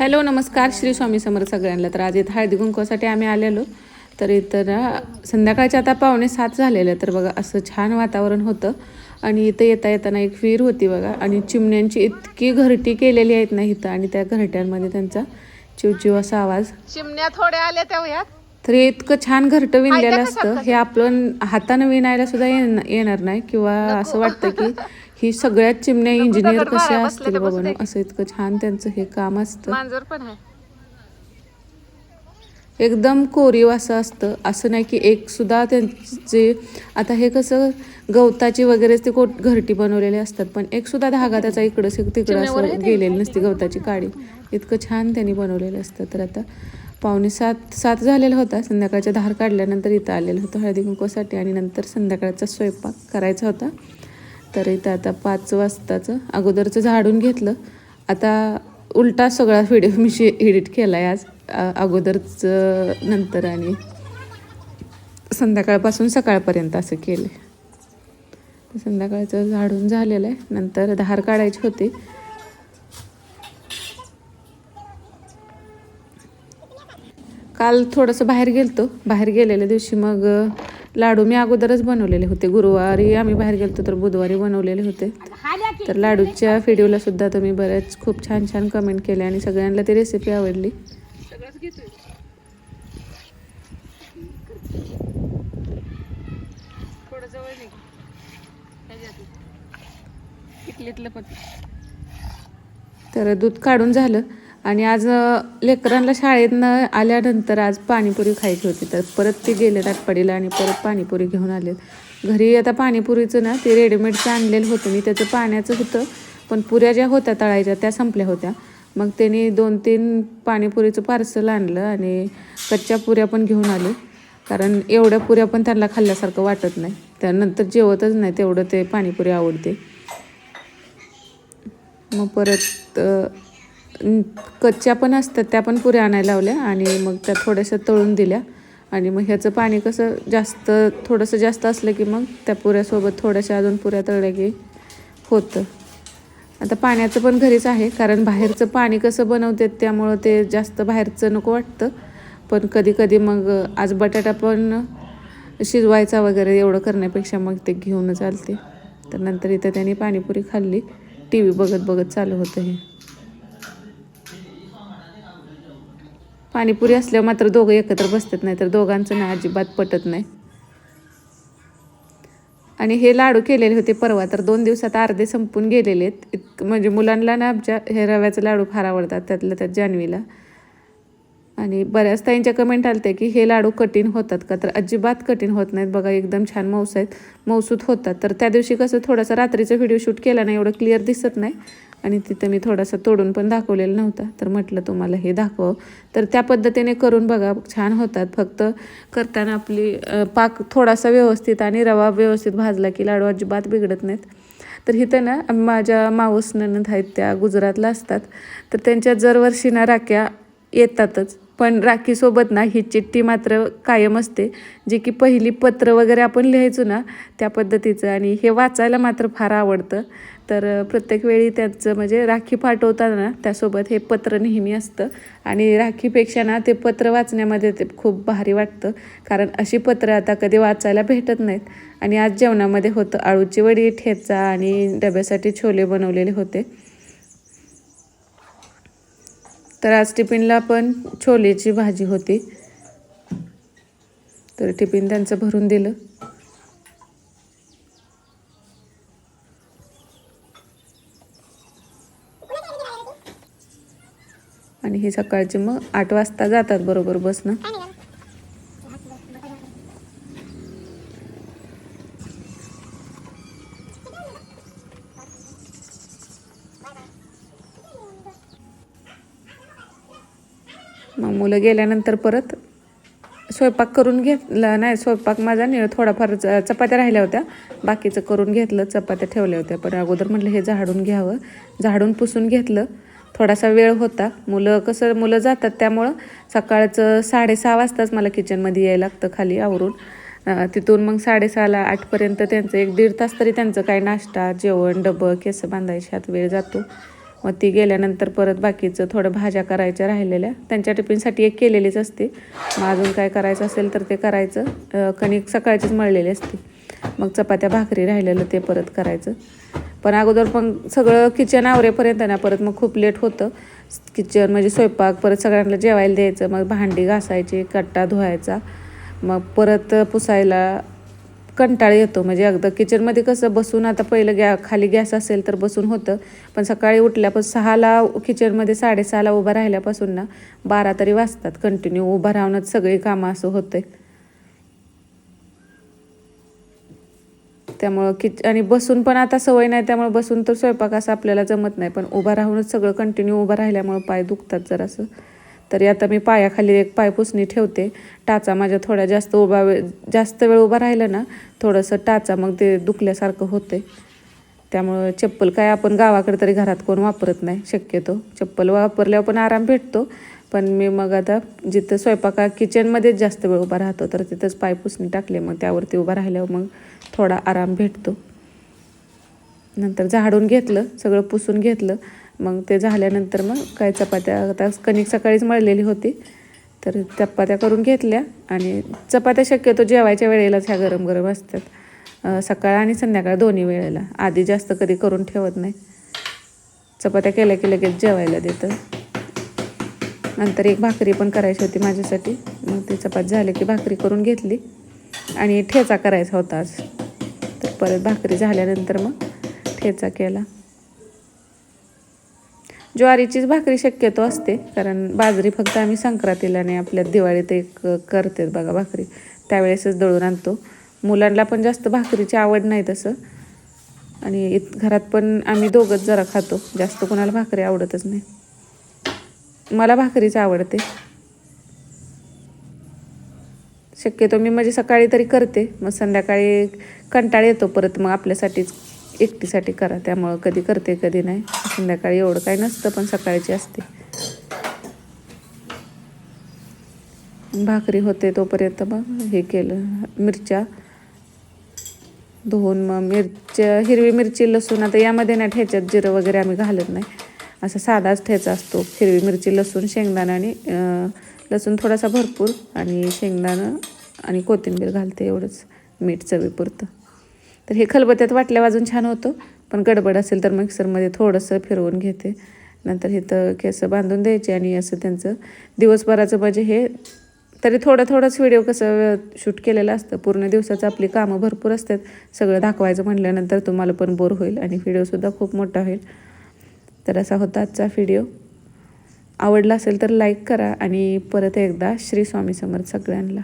Hello नमस्कार. श्री स्वामी समर्थ सगळ्यांना. तर आज इथं हळदी कुंकवासाठी आम्ही आलेलो. तर इथं ना संध्याकाळचे आता पावणे सात झालेले तर बघा असं छान वातावरण होतं. आणि इथं येता येताना एक विहीर होती बघा. आणि चिमण्यांची इतकी घरटी केलेली आहेत ना इथं. आणि त्या घरट्यांमध्ये त्यांचा चिवचिव असा आवाज. चिमण्या थोड्या आल्या त्या तर हे इतकं छान घरटं विणलेलं असतं. हे आपण हातानं विणायला सुद्धा येण- येणार नाही. किंवा असं वाटतं की ही सगळ्यात चिमण्या इंजिनियर कशा असतील बाबा असं इतकं छान त्यांचं हे काम असतं. पण आहे. एकदम कोरीव असं असतं. असं नाही की एक सुद्धा त्यांचे आता हे कसं गवताची वगैरे ते कोट घरटी बनवलेले असतात पण एक सुद्धा धागा त्याचा इकडं तिकडं असं गेलेली नसते गवताची काडी. इतकं छान त्यांनी बनवलेलं असतं. तर आता पावणे सात सात झालेला होता. संध्याकाळच्या धार काढल्यानंतर इथं आलेलं होतं हळदी कुंकवासाठी आणि नंतर संध्याकाळचा स्वयंपाक करायचा होता. तर इथं आता पाच वाजताचं अगोदरचं झाडून घेतलं. आता उलटा सगळा व्हिडिओ मी एडिट केला आहे आज अगोदरचं नंतर आणि संध्याकाळपासून सकाळपर्यंत असं केलं आहे संध्याकाळचं झाडून झालेलं आहे. नंतर धार काढायची होती. काल थोडंसं बाहेर गेलतो. बाहेर गेलेल्या दिवशी मग लाडू मी अगोदरच बनवलेले होते. गुरुवारी आम्ही बाहेर गेलतो तर बुधवारी बनवलेले होते. तर लाडूच्या व्हिडिओला सुद्धा तुम्ही बऱ्याच खूप छान छान कमेंट केले आणि सगळ्यांना ती रेसिपी आवडली. तर दूध काढून झालं. आणि आज लेकरांना शाळेतनं आल्यानंतर आज पाणीपुरी खायची होती. तर परत ते गेले आटपाडीला आणि परत पाणीपुरी घेऊन आले घरी आता पाणीपुरीचं ना ते रेडीमेडचं आणलेलं होतं मी त्याचं पाण्याचं होतं पण पुऱ्या ज्या होत्या तळायच्या त्या संपल्या होत्या. मग त्यांनी दोन तीन पाणीपुरीचं पार्सल आणलं आणि कच्च्या पुऱ्या पण घेऊन आले. कारण एवढ्या पुऱ्या पण त्यांना खाल्ल्यासारखं वाटत नाही. त्यानंतर जेवतच नाही तेवढं ते पाणीपुरी आवडते. मग परत कच्च्या पण असतात त्या पण पुऱ्या आणायला लावल्या आणि मग त्या थोड्याशा तळून दिल्या. आणि मग ह्याचं पाणी कसं जास्त थोडंसं जास्त असलं की मग त्या पुऱ्यासोबत थोड्याशा अजून पुऱ्या तळल्या की होतं. आता पाण्याचं पण घरीच आहे कारण बाहेरचं पाणी कसं बनवते त्यामुळं ते जास्त बाहेरचं नको वाटतं. पण कधी कधी मग आज बटाटा पण शिजवायचा वगैरे एवढं करण्यापेक्षा मग ते घेऊन चालते. तर नंतर इथं त्यांनी पाणीपुरी खाल्ली. टी व्ही बघत बघत चालू होतं हे. पाणीपुरी असल्यावर मात्र दोघं एकत्र बसतात नाही तर दोघांचं ना अजिबात पटत नाही. आणि हे लाडू केलेले होते परवा तर दोन दिवसात अर्धे संपून गेलेले आहेत. म्हणजे मुलांना ना आमच्या हे रव्याचे लाडू फार आवडतात त्यातल्या त्यात जान्हवीला. आणि बऱ्याच ताईंच्या कमेंट आलते की हे लाडू कठीण होतात का? तर अजिबात कठीण होत नाहीत बघा एकदम छान मऊस आहेत मऊसूत होतात. तर त्या दिवशी कसं थोडासा रात्रीचा व्हिडिओ शूट केला नाही एवढं क्लिअर दिसत नाही. आणि तिथं मी थोडासा तोडून पण दाखवलेला नव्हता. तर म्हटलं तुम्हाला हे दाखव. तर त्या पद्धतीने करून बघा छान होतात. फक्त करताना आपली पाक थोडासा व्यवस्थित आणि रवा व्यवस्थित भाजला की लाडू अजिबात बिघडत नाहीत. तर इथं ना माझ्या मावस ननद आहेत त्या गुजरातला असतात. तर त्यांच्या दरवर्षी ना राख्या येतातच. पण राखीसोबत ना ही चिठ्ठी मात्र कायम असते. जे की पहिली पत्र वगैरे आपण लिहायचो ना त्या पद्धतीचं आणि हे वाचायला मात्र फार आवडतं. तर प्रत्येक वेळी त्यांचं म्हणजे राखी पाठवताना त्यासोबत हे पत्र नेहमी असतं. आणि राखीपेक्षा ना ते पत्र वाचण्यामध्ये ते खूप भारी वाटतं. कारण अशी पत्र आता कधी वाचायला भेटत नाहीत. आणि आज जेवणामध्ये होतं आळूची वडी ठेचा आणि डब्यासाठी छोले बनवलेले होते. तर आज टिफिनला पण छोलेची भाजी होती. तर टिफिन त्यांचं भरून दिलं. आणि हे सकाळचे मग आठ वाजता जातात बरोबर बसनं. मग मुलं गेल्यानंतर परत स्वयंपाक करून घेतला. नाही स्वयंपाक माझा नि थोडाफार च- चपात्या राहिल्या होत्या. बाकीचं करून घेतलं चपात्या ठेवल्या होत्या. पण अगोदर म्हटलं हे झाडून घ्यावं. झाडून पुसून घेतलं. थोडासा वेळ होता. मुलं कसं मुलं जातात त्यामुळं सकाळचं साडेसहा वाजताच मला किचनमध्ये यायला लागतं खाली आवरून. तिथून मग साडेसहाला आठपर्यंत त्यांचं एक दीड तास तरी त्यांचं काय नाश्ता जेवण डबं केस बांधायच्यात वेळ जातो. मग ती गेल्यानंतर परत बाकीचं थोडं भाज्या करायच्या राहिलेल्या. त्यांच्या टिफिनसाठी एक केलेलीच असते. मग अजून काय करायचं असेल तर ते करायचं. कणिक सकाळचीच मळलेली असते. मग चपात्या भाकरी राहिलेलं ते परत करायचं. पण अगोदर पण सगळं किचन आवरेपर्यंत ना परत मग खूप लेट होतं. किचन म्हणजे स्वयंपाक परत सगळ्यांना जेवायला द्यायचं. मग भांडी घासायची कट्टा धुवायचा. मग परत पुसायला कंटाळ येतो. म्हणजे अगदी किचनमध्ये कसं बसून आता पहिलं गॅ खाली गॅस असेल तर बसून होतं. पण सकाळी उठल्यापासून सहाला किचनमध्ये साडेसहाला उभा राहिल्यापासून ना बारा तरी वाजतात. कंटिन्यू उभं राहूनच सगळी कामं असं होते त्यामुळं किच आणि बसून पण आता सवय नाही त्यामुळे बसून तर स्वयंपाक असं आपल्याला जमत नाही. पण उभा राहूनच सगळं कंटिन्यू उभं राहिल्यामुळं पाय दुखतात जरासं. तरी आता मी पायाखाली एक पाय पुसणी ठेवते. टाचा माझ्या थोड्या जास्त उभा वेळ जास्त वेळ उभा राहिलं ना थोडंसं टाचा मग ते दुखल्यासारखं होते त्यामुळं चप्पल काय आपण गावाकडे तरी घरात कोण वापरत नाही शक्यतो. चप्पल वापरल्यावर पण आराम भेटतो पण मी मग आता जिथं स्वयंपाका किचनमध्येच जास्त वेळ उभा राहतो तर तिथंच पाय पुसणी टाकले मग त्यावरती उभा राहिल्यावर मग थोडा आराम भेटतो. नंतर झाडून घेतलं सगळं पुसून घेतलं मग ते झाल्यानंतर मग काय चपात्या आता कणिक सकाळीच मळलेली होती तर चपात्या करून घेतल्या आणि चपात्या शक्यतो जेवायच्या वेळेलाच ह्या गरम गरम असतात. सकाळ आणि संध्याकाळ दोन्ही वेळेला. आधी जास्त कधी करून ठेवत नाही. चपात्या केल्या की लगेच जेवायला देतं नंतर एक भाकरी पण करायची होती माझ्यासाठी. मग ती चपात झाली की भाकरी करून घेतली आणि ठेचा करायचा होता आज. तर परत भाकरी झाल्यानंतर मग ठेचा केला. ज्वारीचीच भाकरी शक्यतो असते. कारण बाजरी फक्त आम्ही संक्रांतीला नाही आपल्या दिवाळीत एक करते बघा भाकरी. त्यावेळेसच दळून आणतो. मुलांना पण जास्त भाकरीची आवड नाही तसं. आणि इत घरात पण आम्ही दोघंच जरा खातो. जास्त कोणाला भाकरी आवडतच नाही. मला भाकरीच आवडते. शक्यतो मी म्हणजे सकाळी तरी करते. मग संध्याकाळी कंटाळ येतो परत मग आपल्यासाठीच एकटीसाठी करा. त्यामुळं कधी करते कधी नाही. संध्याकाळी एवढं काही नसतं पण सकाळची असते. भाकरी होते तोपर्यंत मग हे केलं. मिरच्या धुवून मग मिरच्या हिरवी मिरची लसूण. आता यामध्ये ना ठेच्यात जिरं वगैरे आम्ही घालत नाही. असा साधाच ठेचा असतो. हिरवी मिरची लसूण शेंगदाणा आणि लसूण थोडासा भरपूर आणि शेंगदाणं आणि कोथिंबीर घालते एवढंच. मीठ चवीपुरतं. तर हे खलबत्यात वाटल्या वाजून छान होतं. पण गडबड असेल तर मिक्सरमध्ये थोडंसं फिरवून घेते. नंतर इथं केसं बांधून द्यायचे आणि असं त्यांचं दिवसभराचं म्हणजे हे तरी थोडं थोडंच व्हिडिओ कसं शूट केलेलं असतं. पूर्ण दिवसाचं आपली कामं भरपूर असतात. सगळं दाखवायचं म्हटल्यानंतर तुम्हाला पण बोर होईल आणि व्हिडिओसुद्धा खूप मोठा होईल. तर असा होता आजचा व्हिडिओ. आवडला असेल तर लाईक करा आणि परत एकदा श्री स्वामी समर्थ सगळ्यांना.